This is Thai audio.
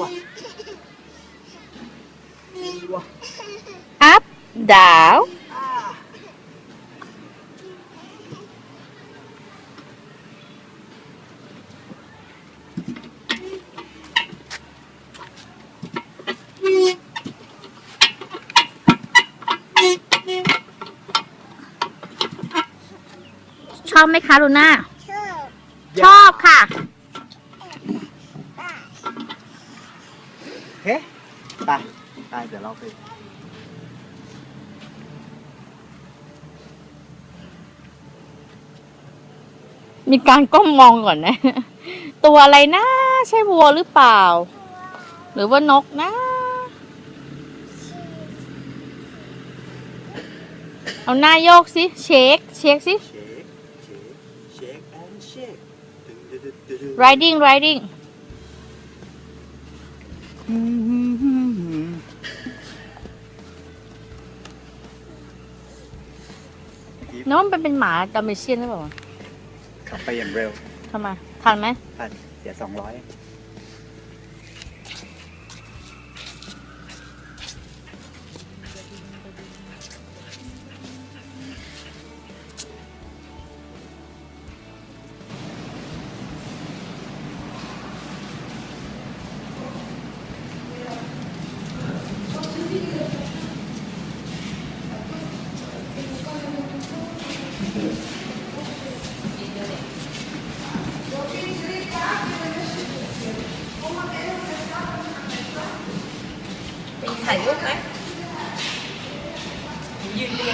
ว้าว้า up down อ่าชอบไหมคะลูน่า ชอบชอบค่ะ เฮ้ไปไปเดี๋ยวเราไปมีการก้มมองก่อนนะ ตัวอะไรนะ ใช่วัวหรือเปล่า หรือว่านกนะ เอาหน้าโยกสิเช็คเช็คสิเช น้องมันเป็นหมาดาเมเชียนหรือเปล่าวะขับไปอย่างเร็วทำไมทันไหมพันเสียสองร้อย ถ่ายรูปไหมยืนเรี